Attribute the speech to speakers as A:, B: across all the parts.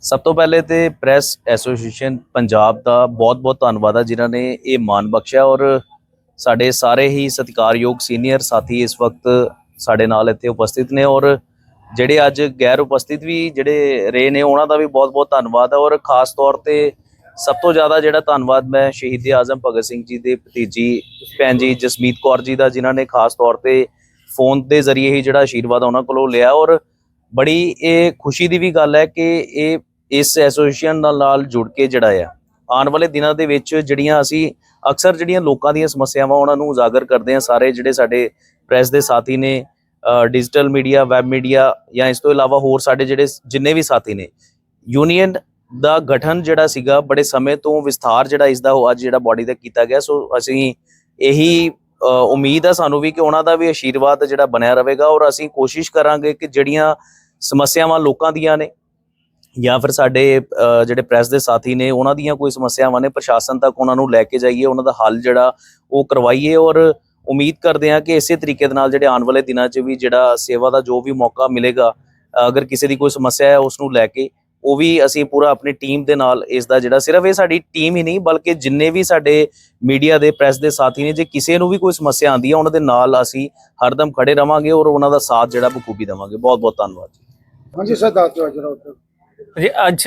A: ਸਭ ਤੋਂ ਪਹਿਲੇ ਤੇ ਪ੍ਰੈਸ ਐਸੋਸੀਏਸ਼ਨ ਪੰਜਾਬ ਦਾ ਬਹੁਤ-ਬਹੁਤ ਧੰਨਵਾਦ ਆ ਜਿਨ੍ਹਾਂ ਨੇ ਇਹ ਮਾਣ ਬਖਸ਼ਿਆ ਔਰ ਸਾਡੇ ਸਾਰੇ ਹੀ ਸਤਿਕਾਰਯੋਗ ਸੀਨੀਅਰ ਸਾਥੀ ਇਸ ਵਕਤ ਸਾਡੇ ਨਾਲ ਇੱਥੇ ਉਪਸਥਿਤ ਨੇ ਔਰ ਜਿਹੜੇ ਅੱਜ ਗੈਰ ਉਪਸਥਿਤ ਵੀ ਜਿਹੜੇ ਰਹੇ ਨੇ, ਉਹਨਾਂ ਦਾ ਵੀ ਬਹੁਤ-ਬਹੁਤ ਧੰਨਵਾਦ ਹੈ ਔਰ ਖਾਸ ਤੌਰ ਤੇ ਸਭ ਤੋਂ ਜ਼ਿਆਦਾ ਜਿਹੜਾ ਧੰਨਵਾਦ ਮੈਂ ਸ਼ਹੀਦ ਆਜ਼ਮ ਭਗਤ ਸਿੰਘ ਜੀ ਦੇ ਭਤੀਜੀ, ਭੈਣ ਜੀ ਜਸਮੀਤ ਕੌਰ ਜੀ ਦਾ, ਜਿਨ੍ਹਾਂ ਨੇ ਖਾਸ ਤੌਰ ਤੇ ਫੋਨ ਦੇ ਜ਼ਰੀਏ ਹੀ ਜਿਹੜਾ ਆਸ਼ੀਰਵਾਦ ਉਹਨਾਂ ਕੋਲੋਂ ਲਿਆ ਔਰ ਬੜੀ ਇਹ ਖੁਸ਼ੀ ਦੀ ਵੀ ਗੱਲ ਹੈ ਕਿ ਇਹ ਇਸ ਐਸੋਸੀਏਸ਼ਨ ਨਾਲ ਜੁੜ ਕੇ ਜਿਹੜਾ ਆ, ਆਉਣ ਵਾਲੇ ਦਿਨਾਂ ਦੇ ਵਿੱਚ ਜਿਹੜੀਆਂ ਅਸੀਂ ਅਕਸਰ ਜਿਹੜੀਆਂ ਲੋਕਾਂ ਦੀਆਂ ਸਮੱਸਿਆਵਾਂ ਉਹਨਾਂ ਨੂੰ ਉਜਾਗਰ ਕਰਦੇ ਹਾਂ, ਸਾਰੇ ਜਿਹੜੇ ਸਾਡੇ ਪ੍ਰੈਸ ਦੇ ਸਾਥੀ ਨੇ ਡਿਜੀਟਲ ਮੀਡੀਆ, ਵੈਬ ਮੀਡੀਆ ਜਾਂ ਇਸ ਤੋਂ ਇਲਾਵਾ ਹੋਰ ਸਾਡੇ ਜਿਹੜੇ ਜਿੰਨੇ ਵੀ ਸਾਥੀ ਨੇ, ਯੂਨੀਅਨ ਦਾ ਗਠਨ ਜਿਹੜਾ ਸੀਗਾ ਬੜੇ ਸਮੇਂ ਤੋਂ ਵਿਸਥਾਰ ਜਿਹੜਾ ਇਸ ਦਾ ਉਹ ਅੱਜ ਜਿਹੜਾ ਬਾਡੀ ਦਾ ਕੀਤਾ ਗਿਆ, ਸੋ ਅਸੀਂ ਇਹੀ ਉਮੀਦ ਹੈ ਸਾਨੂੰ ਵੀ ਕਿ ਉਹਨਾਂ ਦਾ ਵੀ ਆਸ਼ੀਰਵਾਦ ਜਿਹੜਾ ਬਣਿਆ ਰਹੇਗਾ ਔਰ ਅਸੀਂ ਕੋਸ਼ਿਸ਼ ਕਰਾਂਗੇ ਕਿ ਜਿਹੜੀਆਂ ਸਮੱਸਿਆਵਾਂ ਲੋਕਾਂ ਦੀਆਂ ਨੇ ਜਾਂ ਫਿਰ ਸਾਡੇ ਜਿਹੜੇ ਪ੍ਰੈਸ ਦੇ ਸਾਥੀ ਨੇ, ਉਹਨਾਂ ਦੀਆਂ ਕੋਈ ਸਮੱਸਿਆਵਾਂ ਨੇ, ਪ੍ਰਸ਼ਾਸਨ ਤੱਕ ਉਹਨਾਂ ਨੂੰ ਲੈ ਕੇ ਜਾਈਏ, ਉਹਨਾਂ ਦਾ ਹੱਲ ਜਿਹੜਾ ਉਹ ਕਰਵਾਈਏ ਔਰ ਉਮੀਦ ਕਰਦੇ ਹਾਂ ਕਿ ਇਸੇ ਤਰੀਕੇ ਦੇ ਨਾਲ ਜਿਹੜੇ ਆਉਣ ਵਾਲੇ ਦਿਨਾਂ 'ਚ ਵੀ ਜਿਹੜਾ ਸੇਵਾ ਦਾ ਜੋ ਵੀ ਮੌਕਾ ਮਿਲੇਗਾ ਅਗਰ ਕਿਸੇ ਦੀ ਕੋਈ ਸਮੱਸਿਆ ਹੈ ਉਸ ਨੂੰ ਲੈ ਕੇ, ਉਹ ਵੀ ਅਸੀਂ ਪੂਰਾ ਆਪਣੀ ਟੀਮ ਦੇ ਨਾਲ ਇਸ ਦਾ ਜਿਹੜਾ ਸਿਰਫ ਇਹ ਸਾਡੀ ਟੀਮ ਹੀ ਨਹੀਂ, ਬਲਕਿ ਜਿੰਨੇ ਵੀ ਸਾਡੇ ਮੀਡੀਆ ਦੇ, ਪ੍ਰੈਸ ਦੇ ਸਾਥੀ ਨੇ, ਜੇ ਕਿਸੇ ਨੂੰ ਵੀ ਕੋਈ ਸਮੱਸਿਆ ਆਉਂਦੀ ਹੈ, ਉਹਨਾਂ ਦੇ ਨਾਲ ਅਸੀਂ ਹਰਦਮ ਖੜੇ ਰਵਾਂਗੇ ਔਰ ਉਹਨਾਂ ਦਾ ਸਾਥ ਜਿਹੜਾ ਬਖੂਬੀ ਦੇਵਾਂਗੇ। ਬਹੁਤ ਬਹੁਤ ਧੰਨਵਾਦ ਜੀ।
B: ਹਾਂਜੀ ਸਰ ਦੱਸ ਦਿਓ ਜਰਾ ਉੱਧਰ
C: ਜੀ ਅੱਜ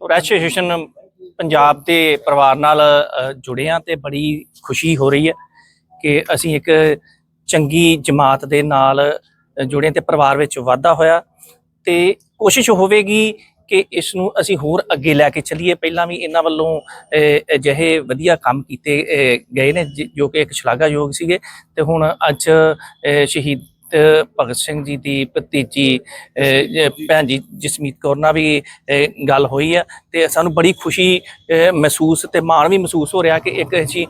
C: ਪ੍ਰੈਸ ਐਸੋਸੀਏਸ਼ਨ ਪੰਜਾਬ ਦੇ ਪਰਿਵਾਰ ਨਾਲ ਜੁੜੇ ਹਾਂ ਤੇ ਬੜੀ ਖੁਸ਼ੀ ਹੋ ਰਹੀ ਹੈ ਕਿ ਅਸੀਂ ਇੱਕ ਚੰਗੀ ਜਮਾਤ ਦੇ ਨਾਲ ਅ, ਜੁੜੇ ਤੇ ਪਰਿਵਾਰ ਵਿੱਚ ਵਾਧਾ ਹੋਇਆ। ਤੇ ਕੋਸ਼ਿਸ਼ ਹੋਵੇਗੀ ਕਿ ਇਸ ਨੂੰ ਅਸੀਂ ਹੋਰ ਅੱਗੇ ਲੈ ਕੇ ਚੱਲੀਏ। ਪਹਿਲਾਂ ਵੀ ਇਹਨਾਂ ਵੱਲੋਂ ਅਜਿਹੇ ਵਧੀਆ ਕੰਮ ਕੀਤੇ ਗਏ ਨੇ ਜਿ- ਜੋ ਕਿ ਇੱਕ ਸ਼ਲਾਘਾਯੋਗ ਸੀਗੇ। ਤੇ ਹੁਣ ਅੱਜ ਸ਼ਹੀਦ ਭਗਤ ਸਿੰਘ ਜੀ ਦੀ ਭਤੀਜੀ ਭੈਣ ਜੀ ਜਸਮੀਤ ਕੌਰ ਨਾਲ ਵੀ ਗੱਲ ਹੋਈ ਆ ਤੇ ਸਾਨੂੰ ਬੜੀ ਖੁਸ਼ੀ ਮਹਿਸੂਸ ਤੇ ਮਾਣ ਵੀ ਮਹਿਸੂਸ ਹੋ ਰਿਹਾ ਕਿ ਇੱਕ ਅਸੀਂ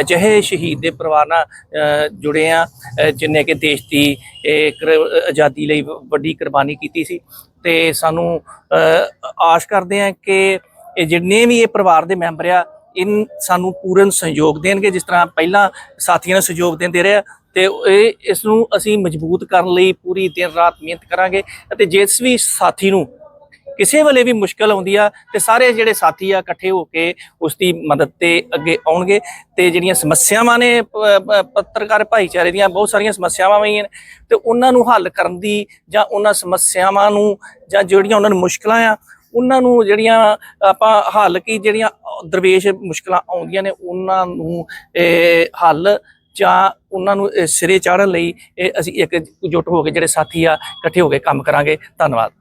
C: ਅਜਿਹੇ ਸ਼ਹੀਦ ਦੇ ਪਰਿਵਾਰ ਨਾਲ ਜੁੜੇ ਆ ਜਿਨੇ ਕਿ ਦੇਸ਼ ਦੀ ਇਹ ਕੁਰ- ਆਜ਼ਾਦੀ ਲਈ ਵੱਡੀ ਕੁਰਬਾਨੀ ਕੀਤੀ ਸੀ ਤੇ ਸਾਨੂੰ ਆਸ ਕਰਦੇ ਆ ਕਿ ਇਹ ਜਿੰਨੇ ਵੀ ਇਹ ਪਰਿਵਾਰ ਦੇ ਮੈਂਬਰ ਆ, ਇਨ, ਸਾਨੂੰ ਪੂਰਨ ਸਹਿਯੋਗ ਦੇਣਗੇ ਜਿਸ ਤਰ੍ਹਾਂ ਪਹਿਲਾਂ ਸਾਥੀਆਂ ਨੇ ਸਹਿਯੋਗ ਦਿੰਦੇ ਰਹੇ ਆ ਤੇ ਇਹ ਇਸ ਨੂੰ ਅਸੀਂ ਮਜ਼ਬੂਤ ਕਰਨ ਲਈ ਪੂਰੀ ਦਿਨ ਰਾਤ ਮਿਹਨਤ ਕਰਾਂਗੇ ਅਤੇ ਜਿਸ ਵੀ ਸਾਥੀ ਨੂੰ ਕਿਸੇ ਵੇਲੇ ਵੀ ਮੁਸ਼ਕਲ ਆਉਂਦੀ ਆ ਤੇ ਸਾਰੇ ਜਿਹੜੇ ਸਾਥੀ ਆ ਇਕੱਠੇ ਹੋ ਕੇ ਉਸ ਦੀ ਮਦਦ ਤੇ ਅੱਗੇ ਆਉਣਗੇ ਤੇ ਜਿਹੜੀਆਂ ਸਮੱਸਿਆਵਾਂ ਨੇ ਪੱਤਰਕਾਰ ਭਾਈਚਾਰੇ ਦੀਆਂ ਬਹੁਤ ਸਾਰੀਆਂ ਸਮੱਸਿਆਵਾਂ ਵੀ ਨੇ ਤੇ ਉਹਨਾਂ ਨੂੰ ਹੱਲ ਕਰਨ ਦੀ ਜਾਂ ਉਹਨਾਂ ਸਮੱਸਿਆਵਾਂ ਨੂੰ ਜਾਂ ਜਿਹੜੀਆਂ ਉਹਨਾਂ ਨੂੰ ਮੁਸ਼ਕਲਾਂ ਆ, ਉਹਨਾਂ ਨੂੰ ਜਿਹੜੀਆਂ ਆਪਾਂ ਹੱਲ ਕੀ ਜਿਹੜੀਆਂ ਦਰਵੇਸ਼ ਮੁਸ਼ਕਲਾਂ ਆਉਂਦੀਆਂ ਨੇ ਉਹਨਾਂ ਨੂੰ ਹੱਲ ਜਾਂ ਉਹਨਾਂ ਨੂੰ ਸਿਰੇ ਚਾੜਨ ਲਈ ਇਹ ਅਸੀਂ ਇੱਕ ਜੁੱਟ ਹੋ ਕੇ, ਜਿਹੜੇ ਸਾਥੀ ਆ, ਇਕੱਠੇ ਹੋ ਕੇ ਕੰਮ ਕਰਾਂਗੇ। ਧੰਨਵਾਦ।